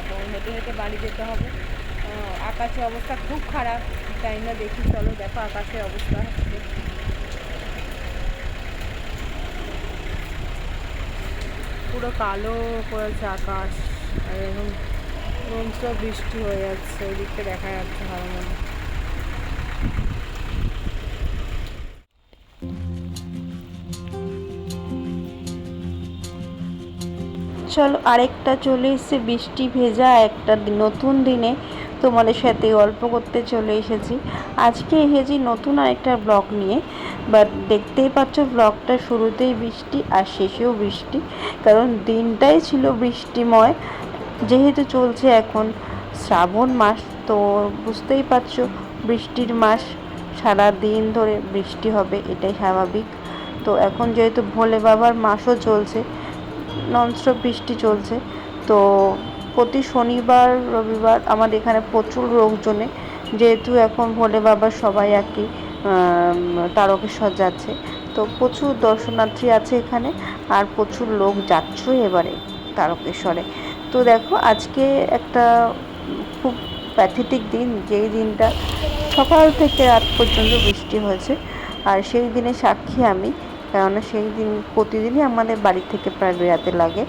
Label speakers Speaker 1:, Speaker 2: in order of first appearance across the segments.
Speaker 1: এবং হেঁটে হেঁটে বাড়ি যেতে হবে। আকাশের অবস্থা খুব খারাপ। তাই না, দেখি চলো, দেখো আকাশের অবস্থা। পুরো কালো করেছে আকাশ। আর এরকম বৃষ্টি হয়ে যাচ্ছে ওই দিকটা দেখা যাচ্ছে ভালো মনে
Speaker 2: চলো, আরেকটা চলে এসেছে, বৃষ্টি ভেজা একটা নতুন দিনে। তোমাদের সাথে গল্প করতে চলে এসেছি। আজকে এসেছি নতুন আরেকটা ব্লগ নিয়ে। বাট দেখতেই পাচ্ছ ব্লগটা শুরুতেই বৃষ্টি আর শেষেও বৃষ্টি। কারণ দিনটাই ছিল বৃষ্টিময়, যেহেতু চলছে এখন শ্রাবণ মাস, তো বুঝতেই পারছ, বৃষ্টির মাস সারা দিন ধরে বৃষ্টি হবে, এটাই স্বাভাবিক। তো এখন যেহেতু ভোলে বাবার মাসও চলছে ননস্টপ বৃষ্টি চলছে। তো প্রতি শনিবার রবিবার আমাদের এখানে প্রচুর লোকজনে যেহেতু এখন ভোলে বাবা সবাই আম, তারকেশ্বর যাচ্ছে। তো প্রচুর দর্শনার্থী আছে এখানে আর প্রচুর লোক যাচ্ছ এবারে তারকেশ্বরে। তো দেখো আজকে একটা খুব প্যাথেটিক দিন যেই দিনটা সকাল থেকে রাত পর্যন্ত বৃষ্টি হয়েছে। আর সেই দিনে সাক্ষী আমি কেননা সেই দিন প্রতিদিনই আমাদের বাড়ি থেকে প্রায় বেরাতে লাগে।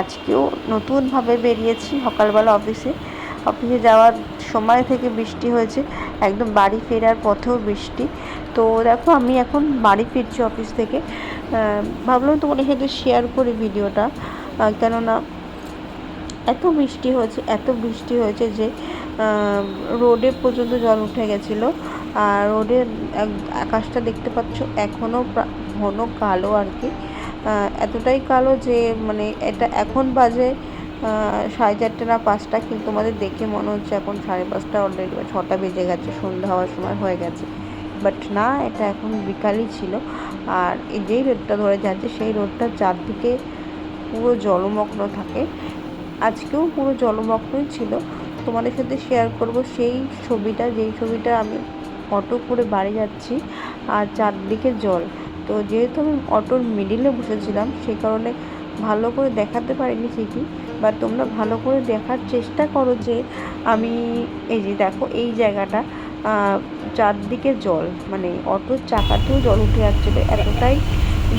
Speaker 2: আজকেও নতুনভাবে বেরিয়েছি সকালবেলা অফিসে। অফিসে যাওয়ার সময় থেকে বৃষ্টি হয়েছে। একদম বাড়ি ফেরার পথেও বৃষ্টি। তো দেখো আমি এখন বাড়ি ফিরছি অফিস থেকে। ভাবলাম তোমাদের সাথে শেয়ার করি ভিডিওটা। কেননা এত বৃষ্টি হয়েছে, এত বৃষ্টি হয়েছে যে রোডে পর্যন্ত জল উঠে গেছিল। আর রোডে আকাশটা দেখতে পাচ্ছ এখনও ঘন কালো আর কি। এতটাই কালো যে মানে এটা এখন বাজে সাড়ে চারটে না পাঁচটা, কিন্তু তোমাদের দেখে মনে হচ্ছে এখন সাড়ে পাঁচটা অলরেডি ছটা বেজে গেছে সন্ধ্যা হওয়ার সময় হয়ে গেছে। বাট না, এটা এখন বিকালই ছিল। আর এই যেই রোডটা ধরে যাচ্ছে, সেই রোডটা চারদিকে পুরো জলমগ্ন থাকে। আজকেও পুরো জলমগ্নই ছিল। তোমাদের সাথে শেয়ার করব সেই ছবিটা, যেই ছবিটা আমি অটো করে বাড়ি যাচ্ছি, আর চারদিকে জল। তো যেহেতু আমি অটোর মিডিলে বসেছিলাম সেই কারণে ভালো করে দেখাতে পারিনি ঠিকই বা তোমরা ভালো করে দেখার চেষ্টা করো যে আমি, এই যে দেখো এই জায়গাটা চারদিকে জল মানে অটোর চাকাতেও জল উঠে যাচ্ছিল, এতটাই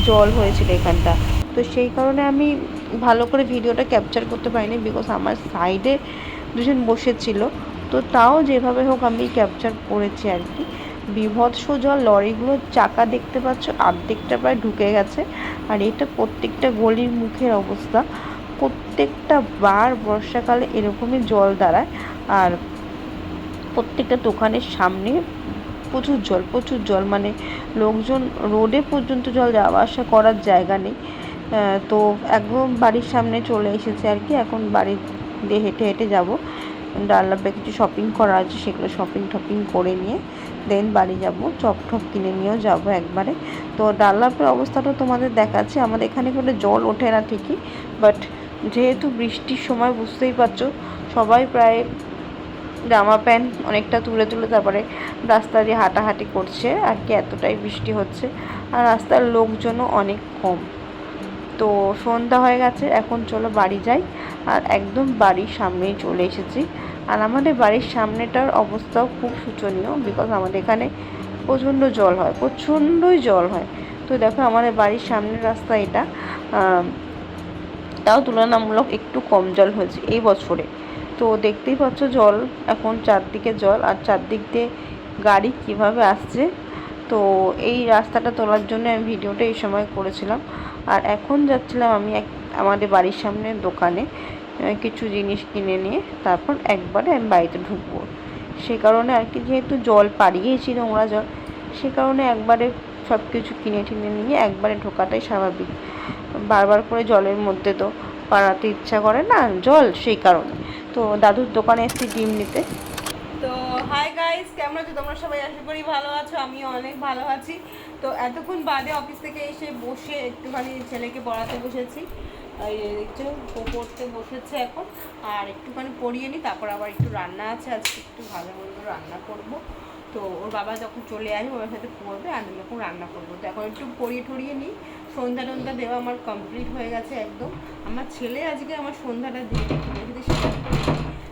Speaker 2: জল হয়েছিল এখানটা। তো সেই কারণে আমি ভালো করে ভিডিওটা ক্যাপচার করতে পারিনি বিকজ আমার সাইডে দুজন বসেছিল, তো তাও যেভাবে হোক আমি ক্যাপচার করেছি আর কি। বিভৎস জল লরিগুলোর চাকা দেখতে পাচ্ছ অর্ধেকটা প্রায় ঢুকে গেছে। আর এটা প্রত্যেকটা গলির মুখের অবস্থা। প্রত্যেকটা বার বর্ষাকালে এরকমই জল দাঁড়ায়। আর প্রত্যেকটা দোকানের সামনে প্রচুর জল প্রচুর জল। মানে লোকজন রোডে পর্যন্ত জল যাওয়া আসা করার জায়গা নেই। তো একদম বাড়ির সামনে চলে এসেছে আর কি। এখন বাড়ি দিয়ে হেঁটে হেঁটে যাব। ডাল্লাপে কিছু শপিং করা আছে, সেগুলো শপিং টপিং করে নিয়ে দেন বাড়ি যাব, চপ টপ কিনে নিয়েও যাব একবারে। তো ডাল্লাপের অবস্থাটা তোমাদের দেখাচ্ছি, আমাদের এখানে কোনো জল ওঠে না ঠিকই বাট যেহেতু বৃষ্টির সময় বুঝতেই পারছ, সবাই প্রায় জামা প্যান্ট অনেকটা তুলে তুলে তারপরে রাস্তা দিয়ে হাঁটাহাঁটি করছে, আর কি এতটাই বৃষ্টি হচ্ছে। আর রাস্তার লোকজনও অনেক কম। তো সন্ধ্যা হয়ে গেছে, এখন চলো বাড়ি যাই। আর একদম বাড়ির সামনেই চলে এসেছি। আর আমাদের বাড়ির সামনেটার অবস্থাও খুব শোচনীয় বিকজ আমাদের এখানে প্রচণ্ড জল হয়, প্রচণ্ডই জল হয়। তো দেখো আমাদের বাড়ির সামনের রাস্তা এটা তাও তুলনামূলক একটু কম জল হয়েছে এই বছরে। তো দেখতেই পাচ্ছ জল, এখন চারদিকে জল আর চারদিক দিয়ে গাড়ি কীভাবে আসছে। তো এই রাস্তাটা তোলার জন্য আমি ভিডিওটা এই সময় করেছিলাম। আর এখন যাচ্ছিলাম আমি এক, আমাদের বাড়ির সামনে দোকানে। কিছু জিনিস কিনে নিয়ে তারপর একবারে আমি বাড়িতে ঢুকবো। সে কারণে আর কি, যেহেতু জল পাড়িয়েছি নোংরা জল, সে কারণে একবারে সব কিছু কিনে টিনে নিয়ে একবারে ঢোকাটাই স্বাভাবিক। বারবার করে জলের মধ্যে তো পাড়াতে ইচ্ছা করে না জল, সেই কারণে। তো দাদুর দোকানে এসেছি ডিম নিতে।
Speaker 1: তো হাই গাইস কেমন আছো? তোমরা সবাই আশা করি ভালো আছো আমি অনেক ভালো আছি। তো এতক্ষণ বাদে অফিস থেকে এসে বসে একটুখানি ছেলেকে পড়াতে বসেছি। দেখছ পড়তে বসেছে এখন। আর একটুখানি পড়িয়ে নিই তারপর আবার একটু রান্না আছে, আজকে একটু ভালো মন্দ রান্না করব। তো ওর বাবা যখন চলে আসবে, ওর সাথে পড়বে আমি এখন রান্না করব। তো এখন একটু পড়িয়ে ঠড়িয়ে নিই সন্ধ্যা টন্ধা দেওয়া আমার কমপ্লিট হয়ে গেছে একদম। আমার ছেলে আজকে আমার সন্ধ্যাটা দিয়ে দিয়েছে।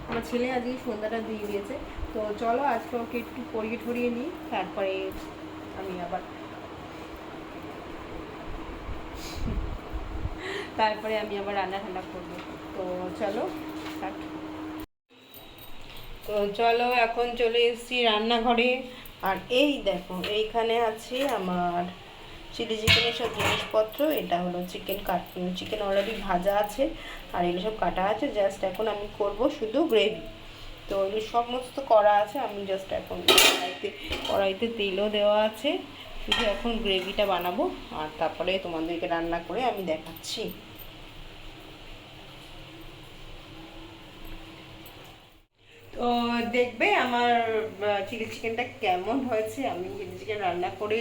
Speaker 1: আমার ছেলে আজকে সন্ধ্যাটা দিয়ে দিয়েছে। তো চলো আজকে ওকে একটু পরিয়ে ঠরিয়ে নিই তারপরে আমি আবার তারপরে আমি আবার রান্না ঠান্না করব। তো চলো তো চলো, এখন চলে এসেছি রান্নাঘরে। আর এই দেখো, এইখানে আছে আমার চিলি চিকেনের সব জিনিসপত্র। এটা হলো চিকেন কাট চিকেন অলরেডি ভাজা আছে, আর এগুলো সব কাটা আছে। জাস্ট এখন আমি করব শুধু গ্রেভি তো এগুলো সমস্ত করা আছে, আমি জাস্ট এখন কড়াইতে কড়াইতে তেলও দেওয়া আছে। শুধু এখন গ্রেভিটা বানাবো, আর তারপরে তোমাদেরকে রান্না করে আমি দেখাচ্ছি তো দেখবে আমার চিলি চিকেনটা কেমন হয়েছে। আমি চিলি চিকেন রান্না করে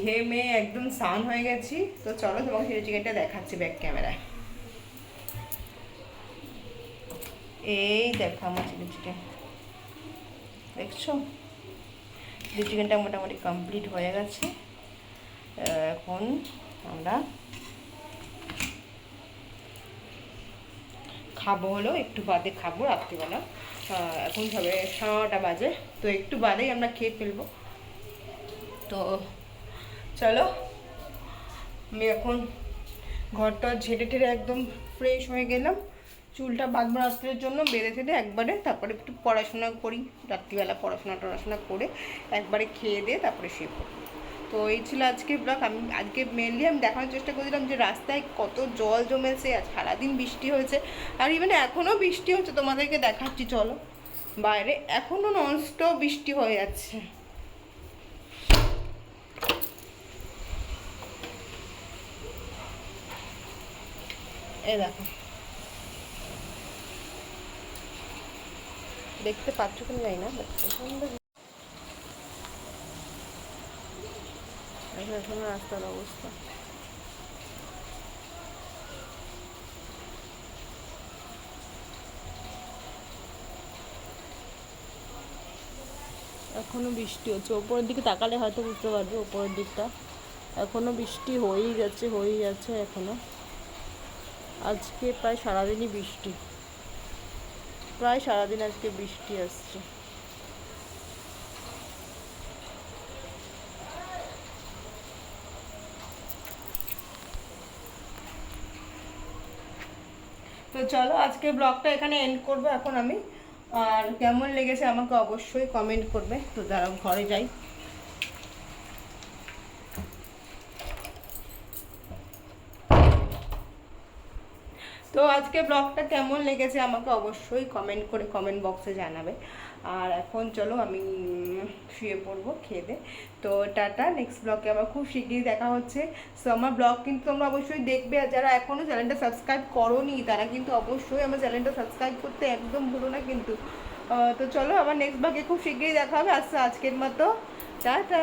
Speaker 1: ঘেমে একদম সান হয়ে গেছি। তো চলো তোমাকে চিলি চিকেনটা দেখাচ্ছি ব্যাক ক্যামেরায় এই দেখো আমার চিলি চিকেন দেখছ? চিলি চিকেনটা মোটামুটি কমপ্লিট হয়ে গেছে। এখন আমরা খাব হলো, একটু বাদে খাব রাত্রিবেলা। এখন হবে সাড়ে বাজে, তো একটু বাদেই আমরা খেয়ে ফেলব। তো চলো, আমি এখন ঘরটা ঝেড়ে টেড়ে একদম ফ্রেশ হয়ে গেলাম। চুলটা বাঁধবো রাত্রের জন্য বেঁধে টেঁধে একবারে, তারপরে একটু পড়াশোনা করি, রাত্রিবেলা পড়াশোনা টড়াশোনা করে একবারে খেয়ে দিয়ে তারপরে শুয়ে পড়ব। তো এই ছিল আজকে ব্লগ। আমি আজকে মেনলি আমি দেখানোর চেষ্টা করছিলাম যে রাস্তায় কত জল জমেছে আর সারাদিন বৃষ্টি হয়েছে। আর ইভেন এখনও বৃষ্টি হচ্ছে, তোমাদেরকে দেখাচ্ছি, চলো। বাইরে এখনও ননস্টপ বৃষ্টি হয়ে যাচ্ছে। এ দেখো। দেখতে পাচ্ছ কিনা যাই না but প্রচণ্ড এখন রাস্তার অবস্থা এখনও বৃষ্টি হচ্ছে। ওপরের দিকে তাকালে হয়তো বুঝতে পারবে ওপরের দিকটা। এখনও বৃষ্টি হয়েই যাচ্ছে হয়েই যাচ্ছে এখনও। আজকে প্রায় সারাদিনই বৃষ্টি। প্রায় সারাদিন আজকে বৃষ্টি আসছে। তো চলো আজকে ব্লগটা এখানে এন্ড করব এখন আমি। আর কেমন লেগেছে আমাকে অবশ্যই কমেন্ট করবে। তো দাঁড়াও, ঘরে যাই। তো আজকে ব্লগটা কেমন লেগেছে আমাকে অবশ্যই কমেন্ট করে কমেন্ট বক্সে জানাবে। আর এখন চলো আমি শুয়ে পড়ব, খেয়ে দে। তো টাটা নেক্সট ব্লগে আমার খুব শিগগিরই দেখা হচ্ছে। সো আমার ব্লগ কিন্তু তোমরা অবশ্যই দেখবে, আর যারা এখনও চ্যানেলটা সাবস্ক্রাইব করোনি, তারা কিন্তু অবশ্যই আমার চ্যানেলটা সাবস্ক্রাইব করতে একদম ভুলো না কিন্তু। তো চলো আমার নেক্সট ব্লগে খুব শীঘ্রই দেখা হবে। আচ্ছা আজকের মতো। টাটা!